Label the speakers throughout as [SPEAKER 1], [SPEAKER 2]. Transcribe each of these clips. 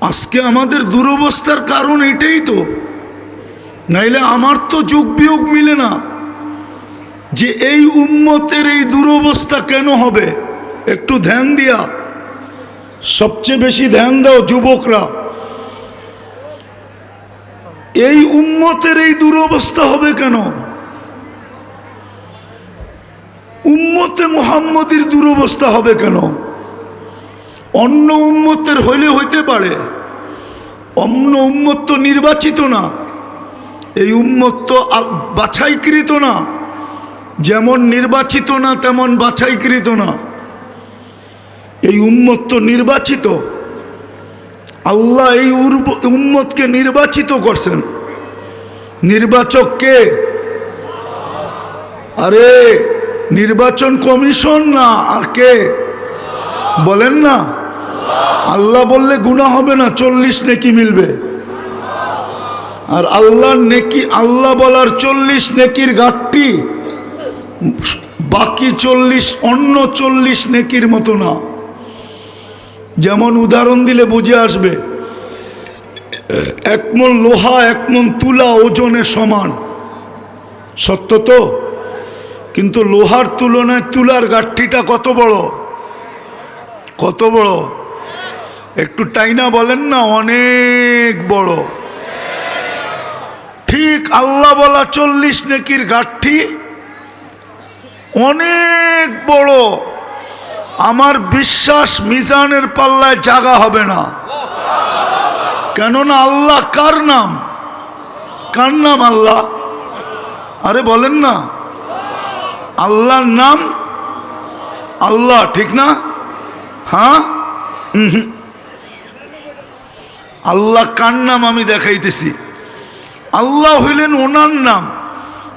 [SPEAKER 1] আজকে আমাদের দুরবস্থার কারণ এটাই তো। নাইলে আমার তো যোগ বিয়োগ মিলে না যে এই উম্মতের এই দুরবস্থা কেন হবে। একটু ধ্যান দিয়া। সবচেয়ে বেশি ধ্যান দাও যুবকরা। এই উম্মতের এই দুরবস্থা হবে কেন? উম্মতে মোহাম্মদীর দুরবস্থা হবে কেন? অন্য উম্মতের হইলে হইতে পারে। অন্য উম্মত তো নির্বাচিত না। এই উম্মত তো বাছাইকৃত না। যেমন নির্বাচিত না, তেমন বাছাইকৃত না। এই উম্মত তো নির্বাচিত। আল্লাহ এই উম্মতকে নির্বাচিত করছেন। নির্বাচক কে? আরে, নির্বাচন কমিশন না, আর কে? বলেন না। আল্লাহ বললে গুণা হবে না, চল্লিশ নেকি মিলবে। আর আল্লাহ নেকি আল্লাহ বলার চল্লিশ নেকির ঘাটটি বাকি চল্লিশ অন্য চল্লিশ নেকির মতো না। যেমন উদাহরণ দিলে বুঝে আসবে, এক মন লোহা, এক মন তুলা ওজনে সমান। সত্য তো? কিন্তু লোহার তুলনায় তুলার গাঠিটা কত বড়? কত বড়? একটু টাইনা বলেন না, অনেক বড়। ঠিক আল্লাহ বলা চল্লিশ নেকির গাঠি, অনেক বড়। আমার বিশ্বাস মিজানের পাল্লায় জাগা হবে না। কেননা আল্লাহ কার নাম? কার নাম আল্লাহ? আরে বলেন না। আল্লাহর নাম? আল্লাহ, ঠিক না? হ্যাঁ। আল্লাহ কার নাম আমি দেখাইতেছি? আল্লাহ হইলেন ওনার নাম।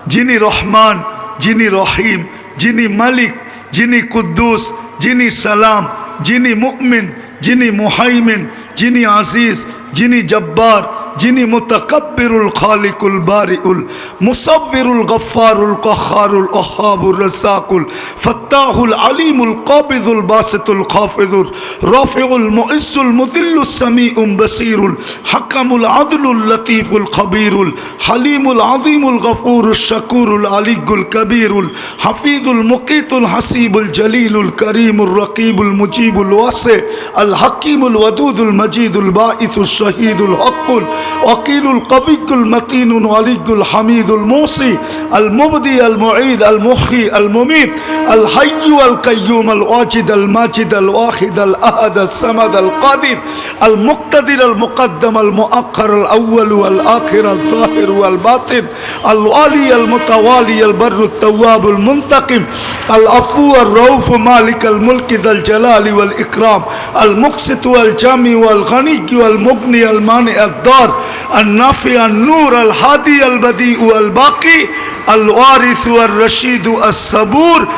[SPEAKER 1] যিনি রহমান, যিনি রহিম, যিনি মালিক, যিনি কুদ্দুস, যিনি সালাম, যিনি মুকমিন যিনি মোহাইমিন, যিনি আজিজ, যিনি জব্বার যিনি মুতাকাব্বিরুল খালিকুল বারিউল, মুসাব্বিরুল গফফারুল কখারুল ওহাবুর রাসাকুল ফাত্তাহুল আলিমুল কাবিদুল বাসিতুল খাফিদুর, রাফিউল মুইসুল মুদিল্লুস সামিউম বাসিরুল, হাকামুল আদলুল লতিফুল খবীরুল, হালিমুল আযীমুল গফুরুশ শাকুরুল আলিগুল কবীরুল, হাফিজুল মুকিতুল হাসিবুল জলিলুল করিমুর রকিবুল মুজিবুল ওয়াসি, আল হাকিমুল ওয়াদুদুল মজিদুল বাঈতুল শহীদুল হকুল وقيل القوي المتين الولي الحميد الموصي المبدي المعيد المخي المميت الحي القيوم الواجد الماجد الواحد الأحد السمد القادر المقتدر المقدم المؤخر الأول والآخر الظاهر والباطن الوالي المتوالي البر التواب المنتقم العفو الروف مالك الملك ذا الجلال والإكرام المقسط والجامي والغني والمغني المانع الدار النافع النور الهادي البديع الباقي الوارث والرشيد الصبور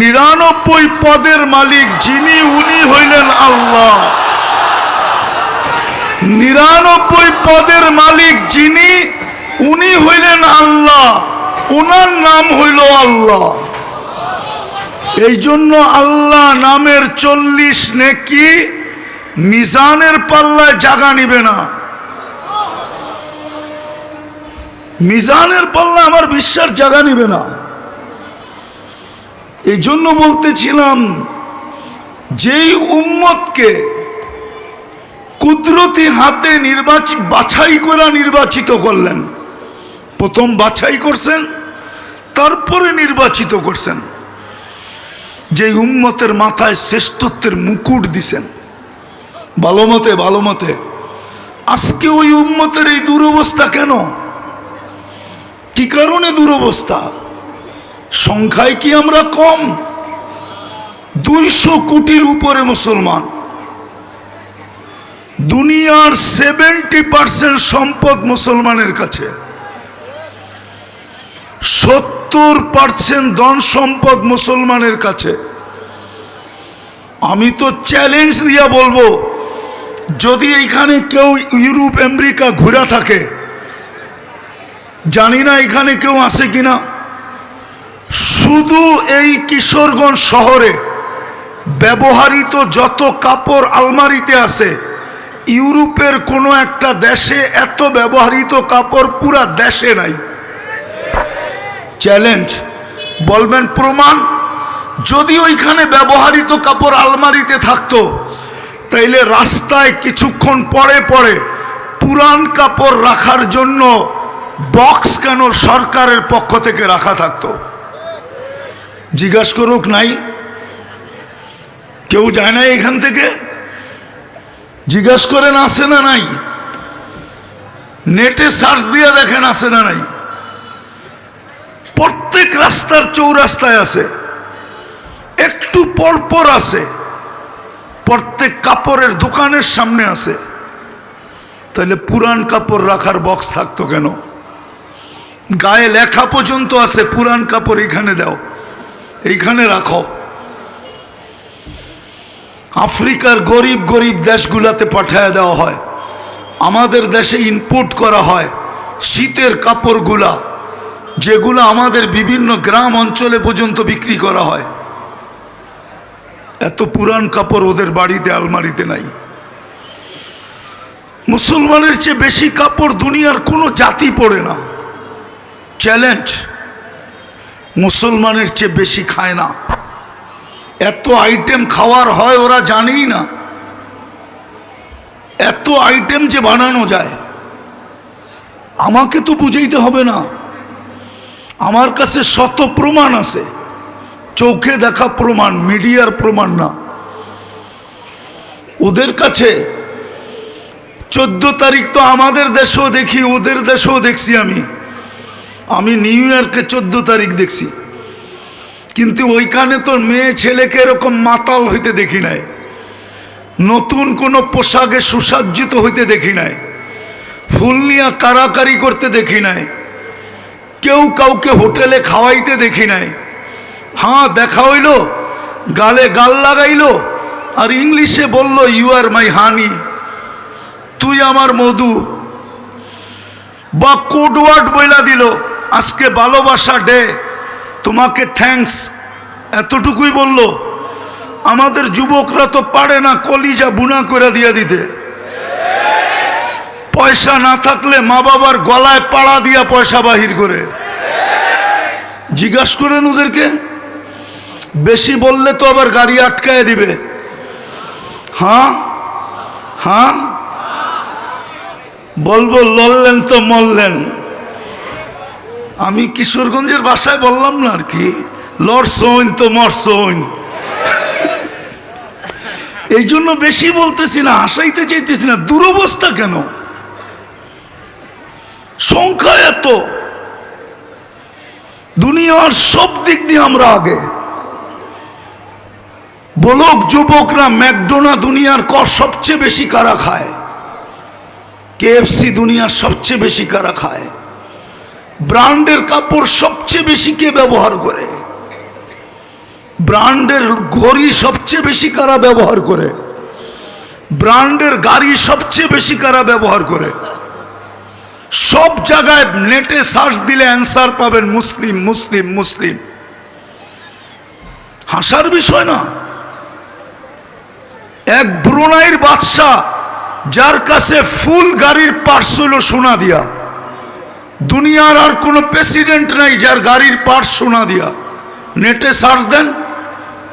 [SPEAKER 1] নিরানব্বই পদের মালিক যিনি উনি হইলেন আল্লাহ নিরানব্বই পদের মালিক যিনি উনি হইলেন আল্লাহ ওনার নাম হইল আল্লাহ এই জন্য আল্লাহ নামের চল্লিশ নেকি মিজানের পাল্লায় জাগা নিবে না মিজানের পাল্লা আমার বিশ্বাস জাগা নিবে না। এই জন্য বলতেছিলাম, যেই উম্মতকে কুদরতি হাতে নির্বাচিত বাছাই করা নির্বাচিত করলেন, প্রথম বাছাই করছেন, তারপরে নির্বাচিত করছেন যে উম্মতের মাথায় শ্রেষ্ঠত্বের মুকুট দিছেন, ভালো মতে ভালো মতে, আজকে ওই উম্মতের এই দুরবস্থা কেন? কি কারণে দুরবস্থা? সংখ্যায় কি আমরা কম? দুইশো কোটির উপরে মুসলমান। দুনিয়ার সেভেন্টি পার্সেন্ট সম্পদ মুসলমানের কাছে। সত্তর পার্সেন্ট ধন সম্পদ মুসলমানের কাছে। আমি তো চ্যালেঞ্জ দিয়া বলব, যদি এখানে কেউ ইউরোপ, আমেরিকা ঘুরা থাকে জানি না এখানে কেউ আছে কিনা। শুধু এই কিশোরগঞ্জ শহরে ব্যবহারিত যত কাপড় আলমারিতে আছে, ইউরোপের কোনো একটা দেশে এত ব্যবহৃত কাপড় পুরা দেশে নাই। চ্যালেঞ্জ, বলবেন প্রমাণ? যদি ওইখানে ব্যবহৃত কাপড় আলমারিতে থাকতো, তাইলে রাস্তায় কিছুক্ষণ পরে পরে পুরান কাপড় রাখার জন্য বক্স কেন সরকারের পক্ষ থেকে রাখা থাকতো? জিজ্ঞাসা করুক নাই। কেউ যায় না এখান থেকে? জিজ্ঞাসা করেন আসে না নাই? নেটে সার্চ দিয়ে দেখেন আসে না নাই? প্রত্যেক রাস্তার চৌরাস্তায় আছে। একটু পরপর আছে। প্রত্যেক কাপড়ের দোকানের সামনে আছে। তাহলে পুরান কাপড় রাখার বক্স থাকতো কেন? গায়ে লেখা পর্যন্ত আছে পুরান কাপড় এখানে দাও, এইখানে রাখো। আফ্রিকার গরিব গরিব দেশগুলাতে পাঠায় দেওয়া হয়, আমাদের দেশে ইনপুট করা হয় শীতের কাপড়গুলা, যেগুলো আমাদের বিভিন্ন গ্রাম অঞ্চলে পর্যন্ত বিক্রি করা হয়। এত পুরান কাপড় ওদের বাড়িতে, আলমারিতে নাই। মুসলমানের চেয়ে বেশি কাপড় দুনিয়ার কোনো জাতি পড়ে না। চ্যালেঞ্জ। মুসলমানের চেয়ে বেশি খায় না। এত আইটেম খাওয়ার হয় ওরা জানেই না। এত আইটেম যে বানানো যায়। আমাকে তো বুঝাইতে হবে না। আমার কাছে শত প্রমাণ আছে। চোখে দেখা প্রমাণ, মিডিয়ার প্রমাণ না। ওদের কাছে চোদ্দ তারিখ তো আমাদের দেশেও দেখি, ওদের দেশেও দেখছি আমি। আমি নিউ ইয়র্কে চোদ্দ তারিখ দেখছি। কিন্তু ওইখানে তো মেয়ে ছেলেকে এরকম মাতাল হইতে দেখি নাই। নতুন কোনো পোশাকে সুসজ্জিত হইতে দেখি নাই। ফুল নিয়ে কারাকারি করতে দেখি নাই। কেউ কাউকে হোটেলে খাওয়াইতে দেখি নাই। হ্যাঁ দেখা হইল, গালে গাল লাগাইলো, আর ইংলিশে বলল ইউ আর মাই হানি তুই আমার মধু। বা কোডওয়ার্ড বইলা দিল আজকে ভালোবাসা ডে। তোমাকে থ্যাঙ্কস এতটুকুই বলল, আমাদের যুবকরা তো পারে না কলিজা বুনা করে দিয়ে দিতে। পয়সা না থাকলে মা বাবার গলায় পাড়া দিয়া পয়সা বাহির করে। জিজ্ঞাসা করেন ওদেরকে, বেশি বললে তো আবার গাড়ি আটকায় দিবে। হ্যাঁ? হ্যাঁ? বলব, লড়লেন তো মরলেন। আমি কিশোরগঞ্জের বাসায় বললাম না আর কি লড়সইন তো মরসইন। এই জন্য বেশি বলতেছি না আসাইতে চাইতেছি না, দুরবস্থা কেন? সংখ্যা এত। দুনিয়ার সব দিক দিয়ে আমরা আগে। বলক যুবকরা ম্যাকডোনা দুনিয়ার কর সবচেয়ে বেশি কারা খায়? কেএফসি দুনিয়ার সবচেয়ে বেশি কারা খায়? ব্র্যান্ডের কাপড় সবচেয়ে বেশি কে ব্যবহার করে? ব্র্যান্ডের ঘড়ি সবচেয়ে বেশি কারা ব্যবহার করে? ব্র্যান্ডের গাড়ি সবচেয়ে বেশি কারা ব্যবহার করে? সব জায়গায় নেটে সার্চ দিলে অ্যান্সার পাবেন মুসলিম মুসলিম মুসলিম। হাসার বিষয় না। এক ব্রুনাইয়ের বাদশাহ, যার কাছে ফুল গাড়ির পার্টস হইল সোনা দিয়া। দুনিয়ার আর কোনো প্রেসিডেন্ট নাই যার গাড়ির পার্টস সোনা দিয়া। নেটে সার্চ দেন।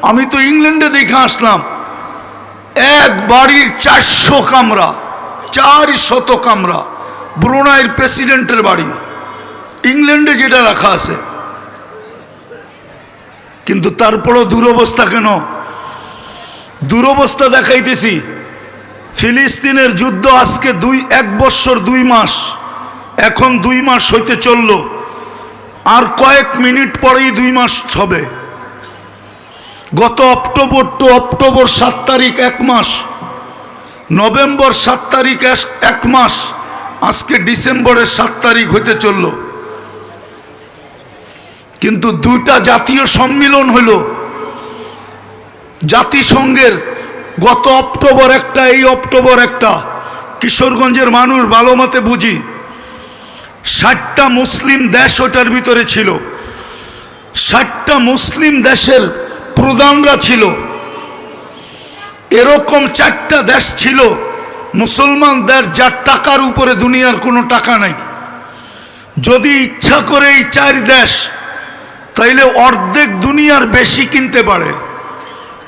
[SPEAKER 1] আমি তো ইংল্যান্ডে দেখে আসলাম। এক বাড়ির চারশো কামরা চার শত কামরা ব্রুনাইয়ের প্রেসিডেন্টের বাড়ি। ইংল্যান্ডে যেটা রাখা আছে। কিন্তু তারপরও দুরবস্থা কেন? দুরবস্থা দেখাইতেছি। ফিলিস্তিনের যুদ্ধ আজকে দুই, এক বৎসর দুই মাস। এখন দুই মাস হইতে চলল। আর কয়েক মিনিট পরেই দুই মাস হবে গত অক্টোবর টু অক্টোবর সাত তারিখ এক মাস, নভেম্বর সাত তারিখ এক- মাস, আজকে ডিসেম্বরের সাত তারিখ হইতে চলল। কিন্তু দুইটা জাতীয় সম্মিলন হইল। জাতিসংঘের গত অক্টোবর একটা, এই অক্টোবর একটা। কিশোরগঞ্জের মানুষ ভালো মতে বুঝি। ষাটটা মুসলিম দেশ ওটার ভিতরে ছিল। ষাটটা মুসলিম দেশের প্রধানরা ছিল। এরকম চারটা দেশ ছিল, মুসলমানদের যার টাকার উপরে দুনিয়ার কোনো টাকা নাই। যদি ইচ্ছা করে এই চার দেশ, তাইলে অর্ধেক দুনিয়ার বেশি কিনতে পারে।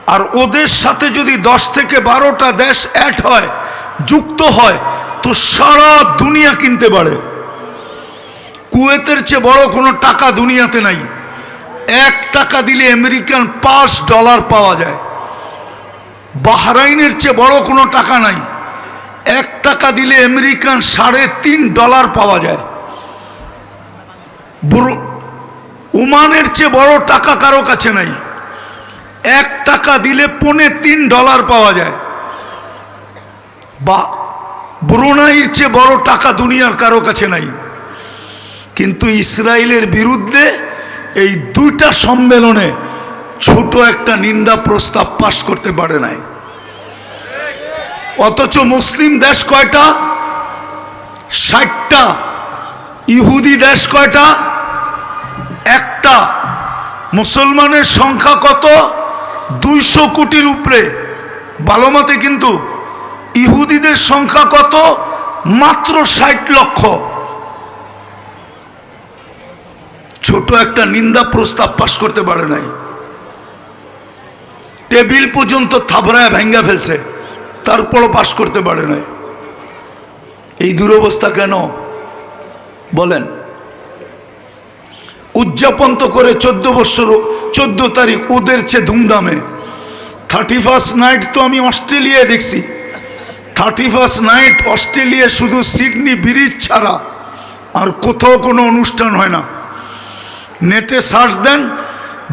[SPEAKER 1] আর ওদের সাথে যদি দশ থেকে বারোটা দেশ অ্যাড হয়, যুক্ত হয়, তো সারা দুনিয়া কিনতে পারে। কুয়েতের চেয়ে বড় কোনো টাকা দুনিয়াতে নাই। এক টাকা দিলে আমেরিকান পাঁচ ডলার পাওয়া যায়। বাহরাইনের চেয়ে বড় কোনো টাকা নাই। এক টাকা দিলে আমেরিকান সাড়ে তিন ডলার পাওয়া যায়। ওমানের চেয়ে বড় টাকা কারও কাছে নাই। এক টাকা দিলে পৌনে তিন ডলার পাওয়া যায়। বা, ব্রুনাইয়ের চেয়ে বড় টাকা দুনিয়ার কারও কাছে নাই। কিন্তু ইসরায়েলের বিরুদ্ধে এই দুইটা সম্মেলনে ছোট একটা নিন্দা প্রস্তাব পাশ করতে পারে নাই। অথচ মুসলিম দেশ কয়টা? ষাটটা। ইহুদি দেশ কয়টা? একটা। মুসলমানের সংখ্যা কত? দুইশো কোটির উপরে। ভালোমতে কিন্তু ইহুদিদের সংখ্যা কত? মাত্র ষাট লক্ষ। ছোট একটা নিন্দা প্রস্তাব পাশ করতে পারে নাই। টেবিল পর্যন্ত থাবড়ায় ভেঙ্গা ফেলছে, তারপরও পাশ করতে পারে নাই। এই দুরবস্থা কেন? বলেন, উদযাপন তো করে চোদ্দ বছর, চোদ্দ তারিখ ওদের চেয়ে ধুমধামে। থার্টি ফার্স্ট নাইট তো আমি অস্ট্রেলিয়ায় দেখছি। থার্টি ফার্স্ট নাইট অস্ট্রেলিয়া শুধু সিডনি ব্রিজ ছাড়া আর কোথাও কোনো অনুষ্ঠান হয় না। নেটে সার্চ দেন,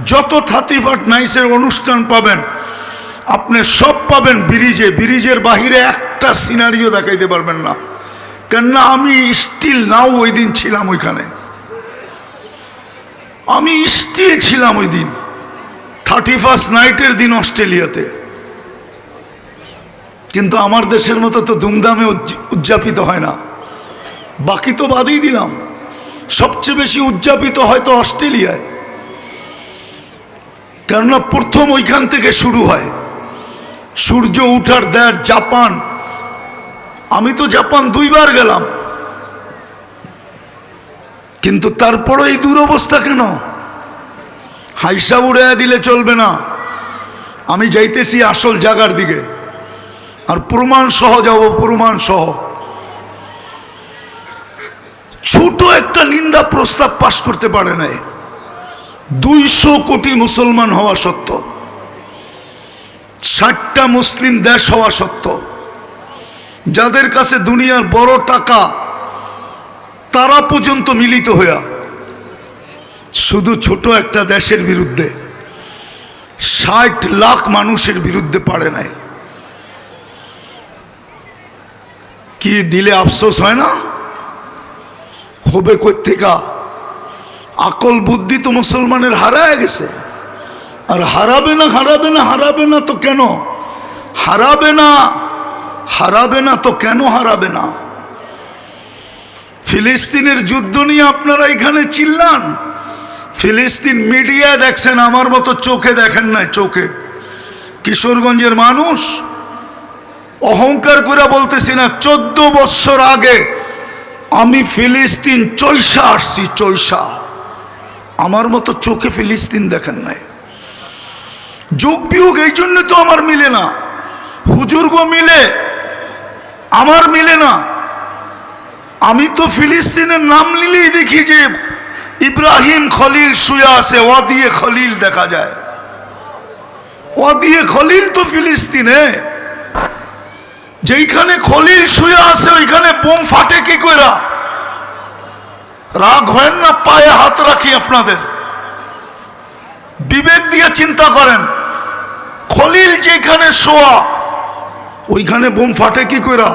[SPEAKER 1] যত থার্টি ফার্স্ট নাইসের অনুষ্ঠান পাবেন, আপনি সব পাবেন ব্রিজে। ব্রিজের বাহিরে একটা সিনারিও দেখাইতে পারবেন না। কেননা আমি স্টিল নাও ওই দিন ছিলাম ওইখানে। আমি স্টিল ছিলাম ওই দিন। থার্টি ফার্স্ট নাইটের দিন অস্ট্রেলিয়াতে। কিন্তু আমার দেশের মতো তো ধুমধামে উদযাপিত হয় না। বাকি তো বাদই দিলাম। সবচেয়ে বেশি উদযাপিত হয়তো অস্ট্রেলিয়ায়। কেননা প্রথম ওইখান থেকে শুরু হয়। সূর্য উঠার দেয় জাপান। আমি তো জাপান দুইবার গেলাম। কিন্তু তারপরও এই দুরবস্থা কেন? হাইসা উড়ে দিলে চলবে না। আমি যাইতেছি আসল জায়গার দিকে। আর প্রমাণ সহ যাব, প্রমাণ সহ। ছোট একটা নিন্দা প্রস্তাব পাশ করতে পারে নাই। দুইশো কোটি মুসলমান হওয়া সত্য। ষাটটা মুসলিম দেশ হওয়া সত্য। যাদের কাছে দুনিয়ার বড় টাকা, তারা পর্যন্ত মিলিত হইয়া শুধু ছোট একটা দেশের বিরুদ্ধে ষাট লাখ মানুষের বিরুদ্ধে পারে নাই। কি দিলে আফসোস হয় না? হবে কোথেকা আকল বুদ্ধি তো মুসলমানের হারায় গেছে। আর হারাবে না হারাবে না হারাবে না তো কেন? হারাবে না হারাবে না তো কেন হারাবে না? ফিলিস্তিনের যুদ্ধ নিয়ে আপনারা এখানে চিল্লান। ফিলিস্তিন মিডিয়া দেখছেন, আমার মতো চোখে দেখেন নাই চোখে। কিশোরগঞ্জের মানুষ, অহংকার করে বলতেছি না, চোদ্দ বছর আগে আমি ফিলিস্তিন চৈশা আসছি, চৈশা। আমার মতো চোখে ফিলিস্তিন দেখেন নাই। যোগ বিয়োগ এই জন্য তো আমার মিলে না। হুজুর্গ মিলে, আমার মিলে না। আমি তো ফিলিস্তিনের নাম নিলেই দেখি যে ইব্রাহিম খলিল শুয়ে আছে ও দিয়ে খলিল দেখা যায়। ও দিয়ে খলিল তো ফিলিস্তিনে। যেইখানে খলিল শুয়ে আছে, ওইখানে বোম ফাটে কি কইরা? রাগ হয় না, পায়ে হাত রাখি আপনাদের। বিবেক দিয়ে চিন্তা করেন, খলিল যেখানে শোয়া, ওইখানে বোম ফাটে কি কইরা?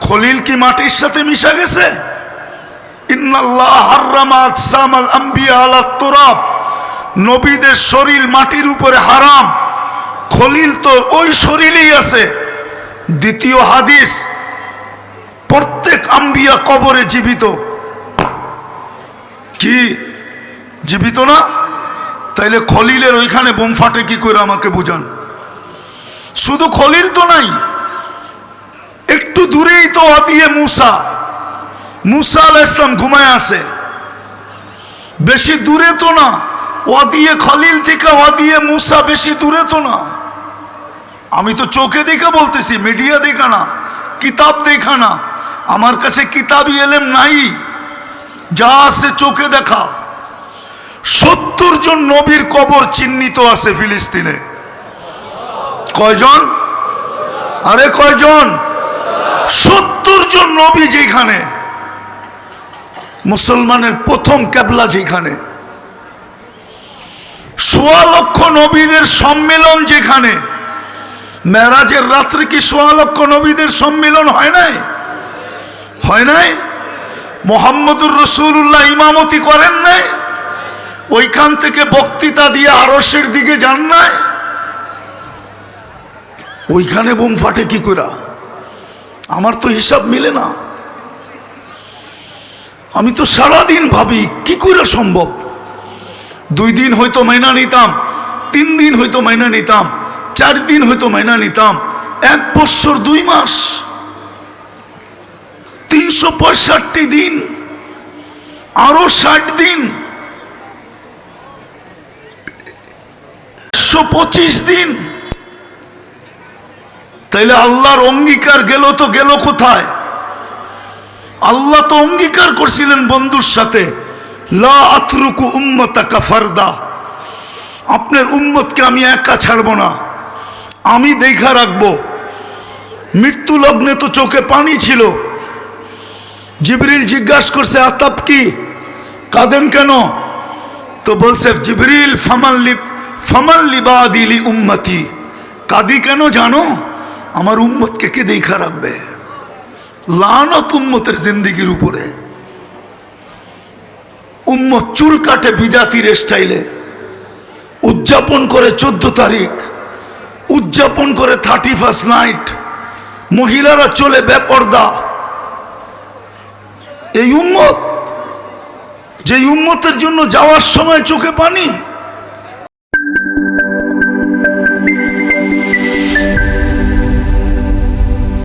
[SPEAKER 1] খলিল কি মাটির সাথে মিশা গেছে? নবীদের শরীর মাটির উপরে হারাম। খলিল তো ওই শরীরেই আছে। দ্বিতীয় হাদিস, প্রত্যেক আম্বিয়া কবরে জীবিত। কি? জীবিত না? তাইলে খলিলের ওইখানে বোম ফাটে কি করে আমাকে বুঝান? শুধু খলিল তো নাই, একটু দূরেই তো অদিয়ে মুসা। মুসা আল ইসলাম ঘুমায় আছে। বেশি দূরে তো না অদিয়ে খলিল থেকে অদিয়ে মুসা বেশি দূরে তো না। আমি তো চোখে দেখে বলতেছি মিডিয়া দেখা না, কিতাব দেখা না। আমার কাছে কিতাবই এলেম নাই। যা আছে চোখে দেখা। সত্তর জন নবীর কবর চিহ্নিত আছে ফিলিস্তিনে। কয়জন? আরে কয়জন? সত্তর জন নবী যেখানে। মুসলমানের প্রথম কেবলা যেখানে। সোয়া লক্ষ নবীদের সম্মেলন যেখানে। মেরাজের রাত্রে কি সোয়া লক্ষ নবীদের সম্মেলন হয় নাই? হয় নাই? মোহাম্মদুর রসুল্লাহ ইমামতি করেন নাই? ওইখান থেকে বক্তৃতা দিয়ে আরসের দিকে যান নাই? ওইখানে বোম ফাটে কি করে আমার তো হিসাব মিলে না। আমি তো সারাদিন ভাবি, কি করে সম্ভব? দুই দিন হয়তো মাইনা নিতাম, তিন দিন হয়তো মাইনা নিতাম। চার দিন হয়তো মাইনা নিতাম, এক বৎসর দুই মাস। তিনশো পঁয়ষট্টি দিন, আরও ষাট দিন। একশো পঁচিশ দিন। তাইলে আল্লাহর অঙ্গীকার গেল তো গেল কোথায়? আল্লাহ তো অঙ্গীকার করছিলেন বন্ধুর সাথে, লা আতরুকু উম্মতাকা ফারদা। আপনার উম্মতকে আমি একা ছাড়ব না। আমি দেখা রাখব। মৃত্যু লগ্নে তো চোখে পানি ছিল। জিবরিল জিজ্ঞাসা করছে, আতাপ কি? কাঁদেন কেন? তো বলছে, জিবরিল ফামাল্লি ফামাল্লি বাদিলি উম্মতি। কাদি কেন জানো? আমার উম্মতকে কে দেখা রাখবে? লানত উম্মতের জিন্দিগির উপরে। উম্মত চুল কাটে বিজাতির স্টাইলে উদযাপন করে চোদ্দ তারিখ। উদযাপন করে থার্টি ফার্স্ট নাইট মহিলারা চলে বেপর্দা। এই উম্মত, যে উম্মতের জন্য যাওয়ার সময় চোখে পানি